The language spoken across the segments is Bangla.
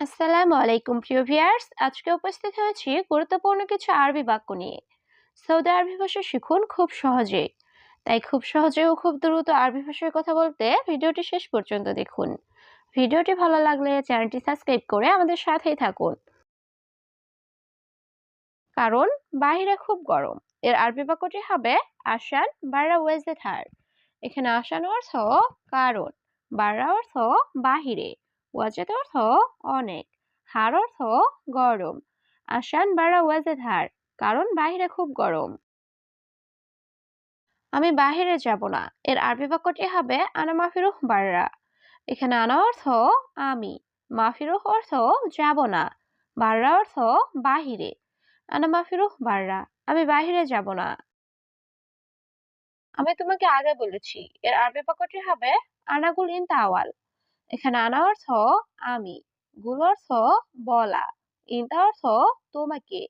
আসসালামু আলাইকুম, প্রিয় ভিউয়ার্স। আজকে উপস্থিত হয়েছি গুরুত্বপূর্ণ কিছু আরবি বাক্য নিয়ে। সৌদি আরবি ভাষা শিখুন খুব সহজে। তাই খুব সহজে ও খুব দ্রুত আরবি ভাষায় কথা বলতে ভিডিওটি শেষ পর্যন্ত দেখুন। ভিডিওটি ভালো লাগলে চ্যানেলটি সাবস্ক্রাইব করে আমাদের সাথেই থাকুন। কারণ, বাহিরে খুব গরম। এর আরবি বাক্যটি হবে আসান বারা ওয়েজে থার এখানে আসান অর্থ কারণ বারা অর্থ বাহিরে। ওয়াজেদ অর্থ অনেক, হার অর্থ গরম, আসান বারা ওয়াজেদ হার, কারণ বাহিরে খুব গরম। আমি বাহিরে যাব না, এর আরবি বাক্যটি হবে আনা মাফিরুহ বাররা, এখানে আনা অর্থ আমি, মাফিরুহ অর্থ যাব না, বাররা অর্থ বাহিরে, আনা মাফিরুহ বাররা, আমি বাহিরে যাব না। আমি তোমাকে আগে বলেছি, এর আরবি বাক্যটি হবে আনাগুল ইন তাওয়াল এখানে আনা অর্থ আমি গুল অর্থ বলা, ইনতা অর্থ তোমাকে,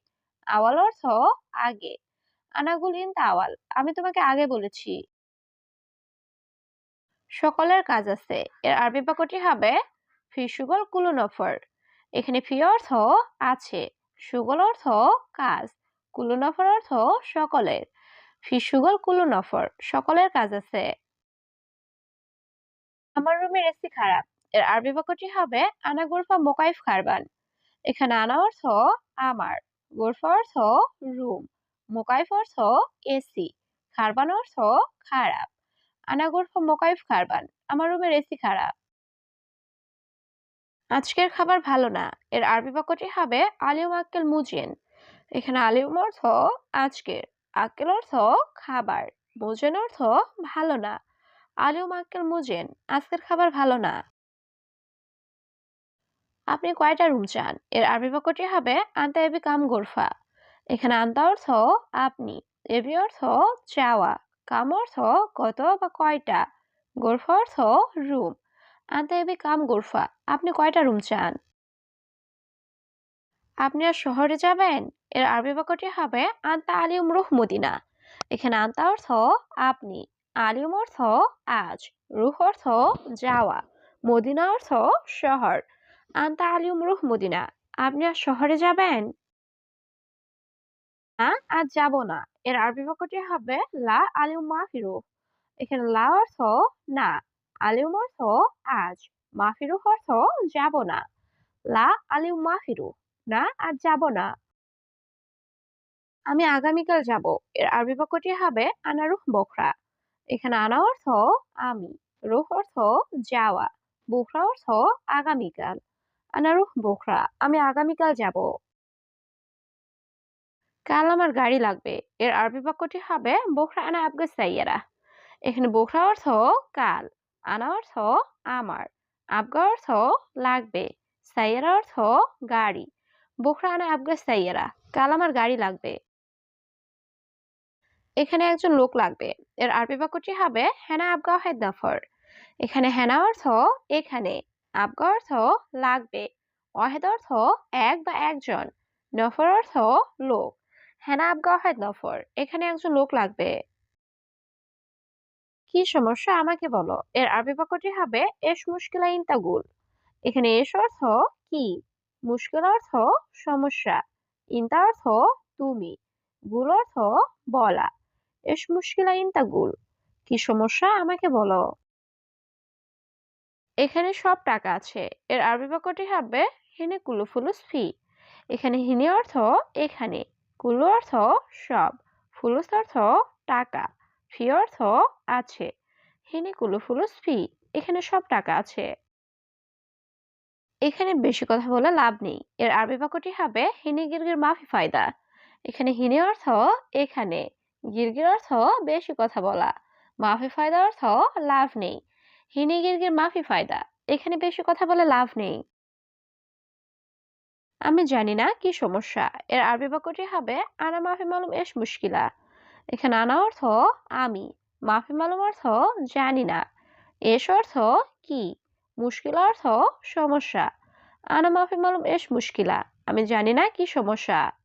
আওয়াল অর্থ আগে আনাগুল ইনতা আওয়াল, আমি তোমাকে আগে বলেছি। সকলের কাজ আছে, এর আরবি বাক্যটি হবে, ফি সুগল কুলু নফর, এখানে ফি অর্থ আছে, সুগল অর্থ কাজ, কুলু নফর অর্থ সকলের, ফি সুগল কুলু নফর, সকলের কাজ আছে। আমার রুমের এসি খারাপ। এর আরবি বাক্যটি হবে, আনা গোরফা মোকাইফ খারবান। এখানে আনা অর্থ, আমার। গোরফা অর্থ, রুম। মোকাইফ অর্থ, এসি। খারবান অর্থ, খারাপ। আনা গোরফা মোকাইফ খারবান। আমার রুমের এসি খারাপ। আজকের খাবার ভালো না। এর আরবি বাক্যটি হবে আলিউম আক্কেল মুজেন। এখানে আলিউম অর্থ, আজকের। আক্কেল অর্থ, খাবার। মুজেন অর্থ, ভালো না। আলিউম আক্কেল মুজেন, আজকের খাবার ভালো না। আপনি কয়টা রুম চান? এর আরবি বাক্যটি হবে আন্তা এবি কাম গোরফা। এখানে আন্তা অর্থ আপনি, এবি অর্থ চাওয়া, কাম অর্থ কত বা কয়টা, গোরফা অর্থ রুম। আন্তা এবি কাম গোরফা, আপনি কয়টা রুম চান? আপনি আর শহরে যাবেন? এর আরবি বাক্যটি হবে আন্তা আলিউম রুহ মদিনা। এখানে আন্তা অর্থ আপনি। আলিউম অর্থ আজ, রুহ অর্থ যাওয়া, মদিনা অর্থ শহর। আন্তা আলিউম রুহ মদিনা, আপনি আর শহরে যাবেন? আজ যাব না। এর আরবি বাক্যটি হবে লা আলিম মাফিরু এখানে লা অর্থ না আলিউম অর্থ আজ মাফিরু অর্থ যাব না। লা আলিম মাফিরু না, আজ যাব না। আমি আগামীকাল যাব। এর আরবি বাক্যটি হবে আনারুহ বখরা। এখানে আনা অর্থ আমি, রুহ অর্থ যাওয়া, বখরা অর্থ আগামীকাল। আনারুহ বোখরা, আমি আগামীকাল যাব। কাল আমার গাড়ি লাগবে, এর আরবি বাক্যটি হবে বোখরা আনা আবগে সাইয়ারা। এখানে বোখরা অর্থ কাল, আনা অর্থ আমার, আবগা অর্থ লাগবে, সাইয়ারা অর্থ গাড়ি, বোখরা আনা আবগে সাইয়ারা। কাল আমার গাড়ি লাগবে। এখানে একজন লোক লাগবে। এর আরবি বাক্যটি হবে, হেনা আবগা হেদ নফর এখানে হেনা অর্থ এখানে, আবগা অর্থ লাগবে, ওয়াহেদ অর্থ এক বা একজন নফর অর্থ লোক। হেনা আবগা ওয়াহেদ নফর এখানে একজন লোক লাগবে। কি সমস্যা? আমাকে বলো। এর আরবি বাক্যটি হবে, এস মুশকিলা ইনতাগুল এখানে এস অর্থ কি? মুশকিল অর্থ সমস্যা। ইনতা অর্থ তুমি। গুল অর্থ বলা। এস মুশকিলা ইনতাগুল কি সমস্যা আমাকে বলো? এখানে সব টাকা আছে। এর আরবি বাক্যটি হবে হিনে কুলু ফুলুস ফি এখানে হিনে অর্থ এখানে, কুলু অর্থ সব, ফুলুস অর্থ টাকা, ফি অর্থ আছে, হিনে কুলু ফুলুস ফি এখানে সব টাকা আছে। এখানে বেশি কথা বলে লাভ নেই। এর আরবি বাক্যটি হবে হিনে গিরগির মাফি ফায়দা। এখানে হিনে অর্থ এখানে গিরগির অর্থ বেশি কথা বলা। মাফি ফায়দা অর্থ লাভ নেই। হিনে গিরগির মাফি ফায়দা। এখানে বেশি কথা বলে লাভ নেই। আমি জানি না কি সমস্যা। এর আরবি বাক্যটি হবে, আনা মাফি মালুম এস মুশকিলা। এখানে আনা অর্থ, আমি। মাফি মালুম অর্থ, জানি না। এস অর্থ, কি? মুশকিল অর্থ, সমস্যা। আনা মাফি মালুম এস মুশকিলা। আমি জানি না কি সমস্যা।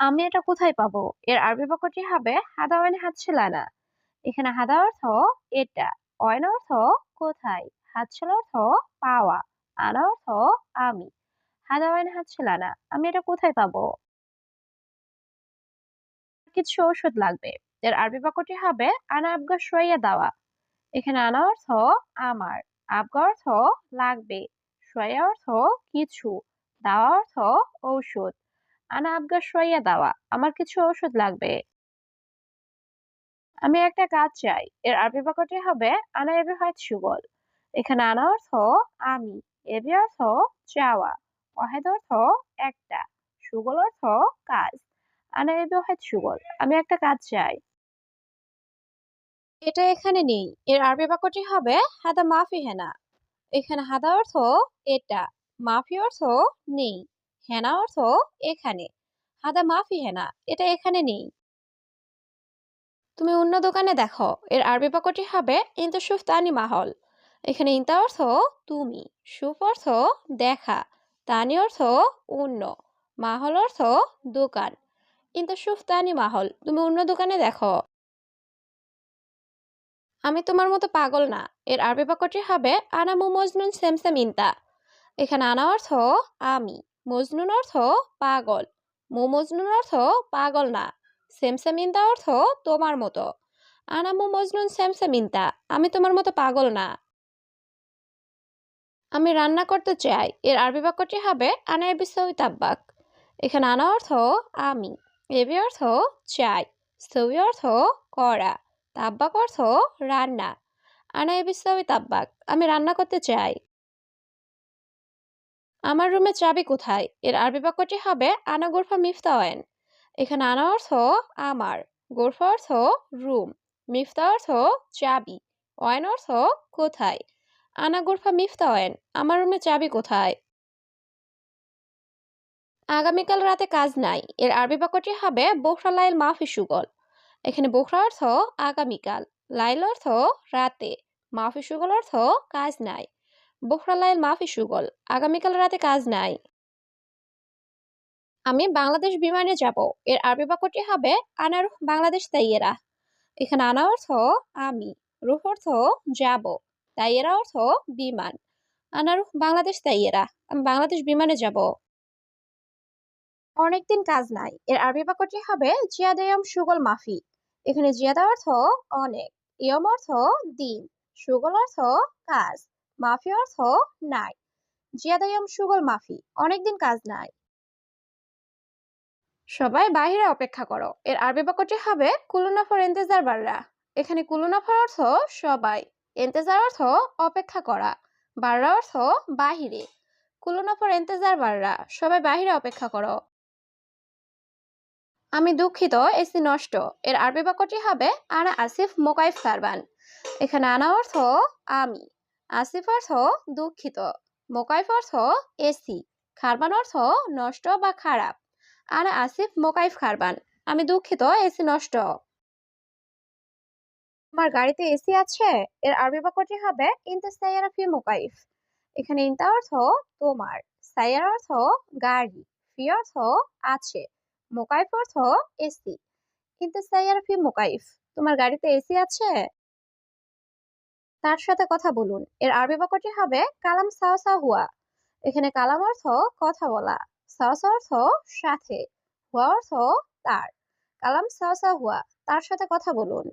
আমি এটা কোথায় পাবো? এর আরবি বাক্যটি হবে হাদা ওয়াইন হাতছিলানা এখানে হাদা অর্থ এটা, অয়ন অর্থ কোথায়? হাতছিল অর্থ পাওয়া, আনা অর্থ আমি। হাদাওয়াইন হাতছেলানা আমি এটা কোথায় পাবো? কিছু ঔষধ লাগবে। এর আরবি বাক্যটি হবে আনা আবগা সইয়া দেওয়া। এখানে আনা অর্থ আমার, আবগা অর্থ লাগবে সয়া অর্থ কিছু, দেওয়া অর্থ ঔষধ। আনা আবগা সইয়া দেওয়া, আমার কিছু ঔষধ লাগবে। আমি একটা কাজ চাই, এর আরবি বাক্যটি হবে, আনা এবি হয় সুগল। এখানে আনা অর্থ আমি, এবি অর্থ চাওয়া, অহেদ অর্থ একটা, সুগল অর্থ কাজ, আনা এবি হয় সুগল। আমি একটা কাজ চাই। এটা এখানে নেই, এর আরবি বাক্যটি হবে, হাদা মাফি হেনা। এখানে হাদা অর্থ এটা, মাফি অর্থ নেই। হেনা অর্থ এখানে। হাদা মাফি হেনা, এটা এখানে নেই। তুমি অন্য দোকানে দেখো, এর আরবি বাক্যটি হবে ইন্তু তানি মাহল। এখানে ইন্তা অর্থ তুমি, সুফ অর্থ দেখা, তানি অর্থ অন্য, মাহল অর্থ দোকান। ইন্তু তানি মাহল, তুমি অন্য দোকানে দেখো। আমি তোমার মতো পাগল না, এর আরবি বাক্যটি হবে আনা মু মজনুন সেমসেম ইন্তা। এখানে আনা অর্থ আমি। মজনুন অর্থ পাগল। মু মজনুন অর্থ পাগল না। সেমসেম ইন্তা অর্থ তোমার মতো। আনা মু মজনুন সেমসেম ইন্তা আমি তোমার মতো পাগল না। আমি রান্না করতে চাই, এর আরবি বাক্যটি হবে আনা এবি তাব্বাক। এখানে আনা অর্থ আমি, এবি অর্থ চাই, সৌই অর্থ করা, তাব্বাক অর্থ রান্না। আনা এবি তাব্বাক, আমি রান্না করতে চাই। আমার রুমে চাবি কোথায়? এর আরবি বাক্যটি হবে আনা গোরফা মিফতাওয়েন এখানে আনা অর্থ আমার, গোরফা অর্থ রুম, মিফতা অর্থ চাবি ওয়েন অর্থ কোথায়? আনা গোরফা মিফতাওয়েন আমার রুমে চাবি কোথায়? আগামীকাল রাতে কাজ নাই, এর আরবি বাক্যটি হবে বোখরা লাইল মাফি সুগল। এখানে বোখরা অর্থ আগামীকাল, লাইল অর্থ রাতে মাফি সুগল অর্থ কাজ নাই। বোখরা লাইল মাফি সুগল। আগামীকাল রাতে কাজ নাই। আমি বাংলাদেশ বিমানে যাব। এর আরবি বাক্যটি হবে আনা রুহ বাংলাদেশ তাইয়েরা। এখানে আনা অর্থ আমি, রুহ অর্থ যাব। তাইয়েরা অর্থ বিমান। আনা রুহ বাংলাদেশ তাইয়েরা। আমি বাংলাদেশ বিমানে যাব। অনেকদিন কাজ নাই। এর আরবি বাক্যটি হবে জিয়াদায়ম সুগল মাফি। এখানে জিয়াদা অর্থ অনেক। ইয়ম অর্থ দিন। সুগল অর্থ কাজ। মাফি অর্থ নাই। জিয়াদায়ম সুগল মাফি, অনেকদিন কাজ নাই। সবাই বাহিরে অপেক্ষা করো, এর আরবি বাক্যটি হবে কুলুনাফর এন্তেজার বাররা এখানে কুলুনাফর অর্থ সবাই এন্তেজার অর্থ অপেক্ষা করা, বাররা অর্থ বাহিরে। কুলুনাফর এন্তেজার বাররা সবাই বাহিরে অপেক্ষা করো। আমি দুঃখিত, এসি নষ্ট, এর আরবি বাক্যটি হবে আনা আসিফ মোকাইফ সারবান। এখানে আনা অর্থ আমি। আসিফ অর্থ দুঃখিত, মোকাইফ অর্থ এসি, খারবান অর্থ নষ্ট বা খারাপ। আর আসিফ মোকাইফ খারবান, আমি দুঃখিত, এসি নষ্ট। তোমার গাড়িতে এসি আছে, এর আরবি বাক্যটি হবে ইনতা সাইয়ারা ফি মোকাইফ। এখানে ইনতা অর্থ তোমার, সাইয়ার অর্থ গাড়ি, ফি অর্থ আছে, মোকাইফ অর্থ এসি। কিন্তু সাইয়ার ফি মোকাইফ, তোমার গাড়িতে এসি আছে? তার সাথে কথা বলুন। এর আরবি বাক্যটি হবে কালাম সাওসা হুয়া। এখানে কালাম অর্থ কথা বলা সাওসা অর্থ সাথে, হুয়া অর্থ তার। কালাম সাওসা হুয়া, তার সাথে কথা বলুন।